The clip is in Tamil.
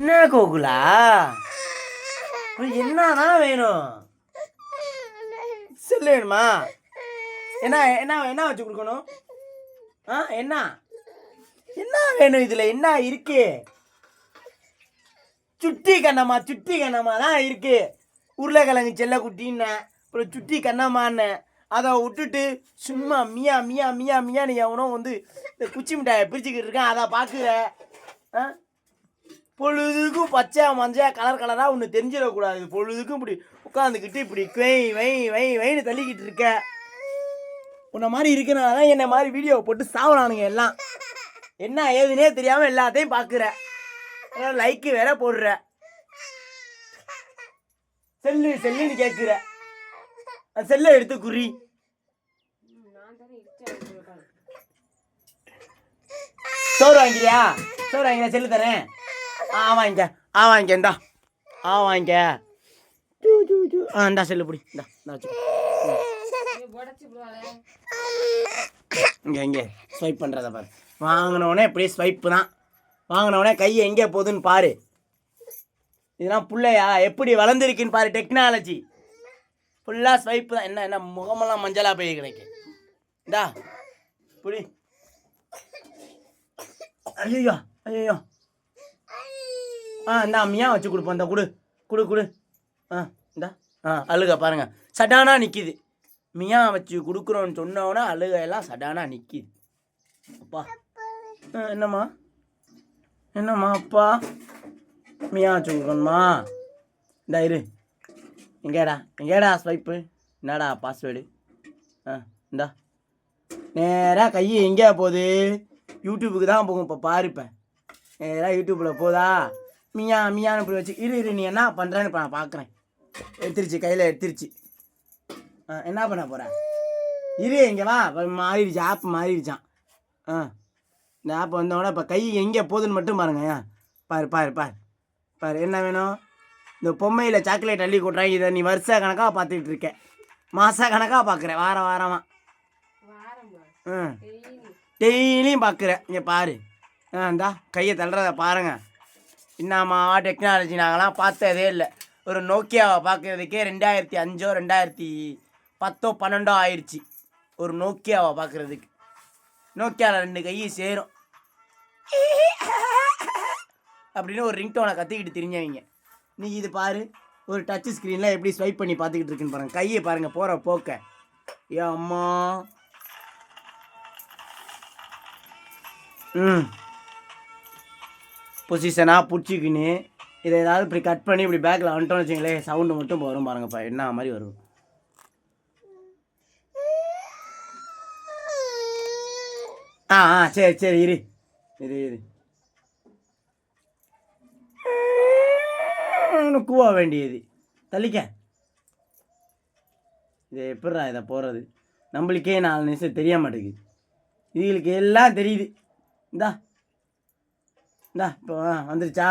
என்ன கோகுலா உனக்கு என்னன்னா வேணும்? செல்லு வேணுமா? என்ன என்ன என்ன வச்சு கொடுக்கணும்? ஆ என்ன? என்ன வேணும் இதில்? என்ன இருக்கு? சுட்டி கண்ணம்மா சுட்டி கண்ணம்மா தான் இருக்கு. உருளைக்கிழங்கு செல்லக்குட்டின்னு அப்புறம் சுட்டி கண்ணம்மான்னு. அதை விட்டுட்டு சும்மா மியா மியா மியா மியான்னு எவனோ வந்து இந்த குச்சி மிட்டாயை பிரிச்சுக்கிட்டு இருக்கேன். அதை பார்க்குற ஆ? பொழுதுக்கும் பச்சை மஞ்சள் கலர் கலராக ஒன்று தெரிஞ்சிடக்கூடாது. பொழுதுக்கும் இப்படி உட்காந்துக்கிட்டு இப்படி வை வை வை வைன்னு தள்ளிக்கிட்டு இருக்க. உன்னை மாதிரி இருக்கிறனால தான் என்னை மாதிரி வீடியோ போட்டு சாவலானுங்க எல்லாம். என்ன ஏதுனே தெரியாமல் எல்லாத்தையும் பார்க்குற லைக்கு வேற போடுற. செல்லு செல்லுன்னு கேட்குற அந்த செல்லை எடுத்து குறி. சோறு வாங்கிறியா சோறு வாங்கிறியா செல்லு தரேன். ஆ வாங்கிக்க. ஆ வாங்கிக்க. இந்தா. ஆ வாங்கிக்க. ஆ இந்தா செல்லு பிடி. இந்தா இந்தா இங்கே இங்கே. ஸ்வைப் பண்ணுறத பாரு. வாங்கினவுடனே இப்படியே ஸ்வைப்பு தான். வாங்கினவுடனே கை எங்கே போகுதுன்னு பாரு. இதெல்லாம் பிள்ளையா? எப்படி வளர்ந்துருக்குன்னு பாரு டெக்னாலஜி ஃபுல்லாக ஸ்வைப்பு தான். என்ன என்ன முகமெல்லாம் மஞ்சளாக போய் கிடைக்கு. இந்தா. புடி. ஐயோ ஐயோ ஆ இந்தா மியா வச்சு கொடுப்போம் இந்த கொடு. கொடு கொடு. ஆ இந்தா. ஆ அழுக பாருங்கள் சடானாக நிற்கிது மியா வச்சு கொடுக்குறோன்னு சொன்னோன்னே அழுகையெல்லாம் எல்லாம் நிற்கிது அப்பா. ஆ, என்னம்மா? என்னம்மா அப்பா? மியா வச்சு கொடுக்கணுமா? இந்தா இரு. எங்கேடா? எங்கேடா ஸ்வைப்பு? என்னடா பாஸ்வேர்டு ஆ இந்தா. நேராக கை எங்கேயா போகுது? யூடியூபுக்கு தான் போகும் இப்போ பாருப்பேன் நேராக யூடியூப்பில் போதா? மியா மியான்னு இப்படி வச்சு இரு இரு நீ என்ன பண்ணுறேன்னு இப்போ நான் பார்க்குறேன் எடுத்துருச்சு கையில் எடுத்துருச்சு. ஆ என்ன பண்ண போகிற இரு இங்கே வா. இப்ப மாறிடுச்சு ஆப் மாறிடுச்சான். ஆ இந்த ஆப் வந்தோடனே இப்போ கை எங்கே போகுதுன்னு மட்டும் பாருங்க பாரு பாரு பாரு. பாரு என்ன வேணும்? இந்த பொம்மையில் சாக்லேட் அள்ளி கொட்டுறாங்க இதை நீ வருஷ கணக்காக பார்த்துக்கிட்டு இருக்க. மாத கணக்காக பார்க்குற வாரம். வாரமாக ம் டெய்லியும் பார்க்குறேன் இங்கே பாரு. ஆ இந்தா கையை தள்ளுறத பாருங்க. என்னம்மா டெக்னாலஜி நாங்களாம் பார்த்ததே இல்லை. ஒரு நோக்கியாவை பார்க்குறதுக்கே ரெண்டாயிரத்தி அஞ்சோ ரெண்டாயிரத்தி பத்தோ பன்னெண்டோ ஆயிடுச்சு ஒரு நோக்கியாவை பார்க்குறதுக்கு. நோக்கியாவில் ரெண்டு கையும் சேரும். அப்படின்னு ஒரு ரிங்டோனை கற்றுக்கிட்டு திரிஞ்சவங்க. நீ இது பாரு ஒரு டச் ஸ்க்ரீனில் எப்படி ஸ்வைப் பண்ணி பார்த்துக்கிட்டு இருக்குன்னு பாருங்கள் கையை பாருங்கள் போகிற போக்க. ஏ அம்மா. ம். பொசிஷனாக பிடிச்சிக்கின்னு இதை ஏதாவது இப்படி கட் பண்ணி இப்படி பேக்கில் வந்துட்டோம்னு வச்சுங்களேன் சவுண்டு மட்டும் இப்போ வரும் பாருங்கப்பா. என்ன மாதிரி வரும்? ஆ ஆ சரி சரி இரு. இரு இரு. கூவ வேண்டியது. தள்ளிக்க. இது எப்படிடா இதை போகிறது நம்மளுக்கே நாலு நிமிஷம் தெரிய மாட்டேங்குது. இதுகளுக்கு எல்லாம் தெரியுது. இந்தா. இந்தா இப்போ வந்துருச்சா?